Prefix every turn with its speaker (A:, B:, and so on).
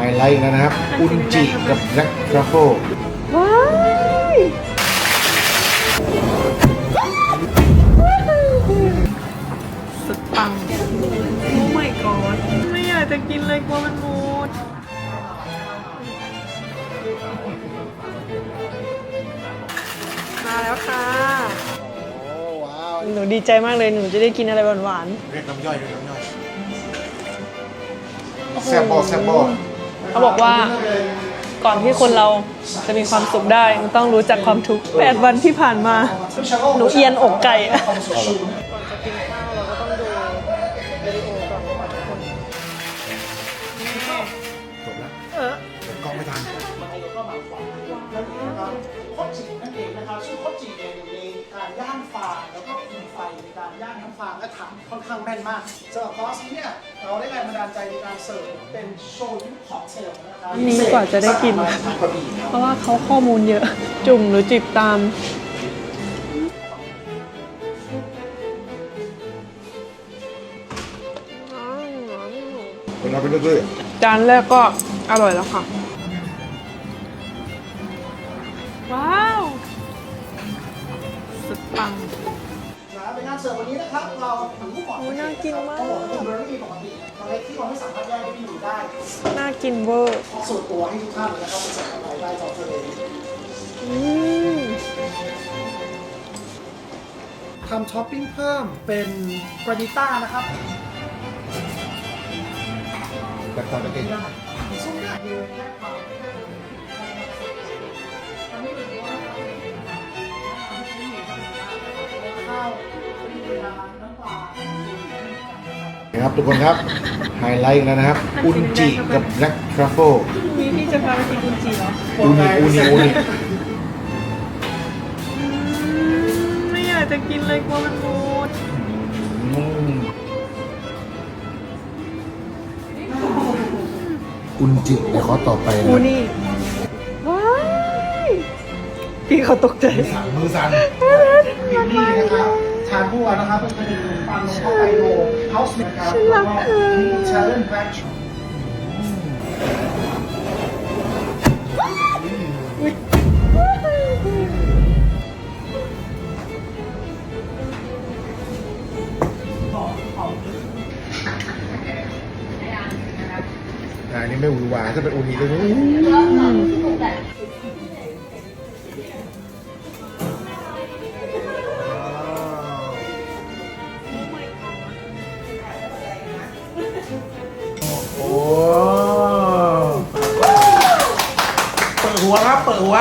A: ไฮไลท์แล้วนะครับ อุนจิกับแบล็กทรัฟเฟิล
B: ว้ายสุดปังโอ้ my god ไม่อยากจะกินเลยกลัวมันหมดมาแล้วค่ะ
A: ว้าว
B: หนูดีใจมากเลยหนูจะได้กินอะไรหวาน
A: เรียกน้ำย่อยเรียกน้ำย่อยแซ่บบอแซ่บบอ
B: ๆ เขาบอกว่าก่อนที่คนเราจะมีความสุขได้มันต้องรู้จักความทุกข์แปดวันที่ผ่านมา หนูเอียนอกไก่อะ ก่อนจะกินข้าวเราก็ต้องดูวิดีโอก่อนค่ะทุกคน
A: จบแล้ว
B: เออ
A: เดี๋ยวกล้องไม่ทัน
C: คดจินั่นเองนะครับซึ่งคจิเนี่ยอยู่ในการย่างฟางแล้วก็ ฟในการย่างน้ำฟางและทำค่อนข้างแม่นมากสำหรับคอร์สนี้เนี่ยเราได้แรงบันดาลใจในการเสิร์ฟเป็นโชยุค็อกเทลนะครับ
B: อันนี้กว่าจะได้กิน
C: สาขาพอดีครับ
B: เพราะว่าเขาข้อมูลเยอะ จุ่มหรือจิบตาม
A: คนเราไปเรื่อย
B: จานแรกก็อร่อยแล้วค่ะ ว้าว สุดปัง
C: นะครับเป็นงานเสิร์ฟวันนี้นะครับ เราถือก่อน
B: โอ้ยน่ากินมาก
C: ต้องบอกว่าเป็นเบอร์รี่ปกติเมล็ดที่เราไม่สามารถแยกได้ที่อยู่ได้
B: น่ากินเวอร์
C: ส่วนตัวให้ทุกท่านเลยนะครับเป็นสัตว์อะไรได้จอทะเล
B: อืม
C: ทำท็อปปิ้งเพิ่มเป็นกรานิต้านะครับ
A: ๆแบบตอนเด็ก
C: สู้ได้เยอะแค่ความ นะ
A: ครับทุกคนครับไฮไลท์แล้วนะครับอุนจิกับแบล็กทรัฟเฟิล
B: มีพี่จะพาไปกินกุนจีเหรอ
A: อูนิอูนิอูนิ
B: ไม่อยากจะกินเลยกลัวมันหมด
A: อืมอุนจิเดี๋ยวขอต่อไป
B: อู
A: นะ
B: นี่ว้ายพี่เขาตกใจ
A: สั่นมือสั่น
C: นี่นะครับชาบัวนะครับเป็นขนมปังฮอกไกโดเฮาส์นะครับแล้วก็มีชาเลนแบล็ช
A: อันนี้ไม่หวือหวาถ้าเป็นอูนิก็อู้โหัวครับ เปิดหัว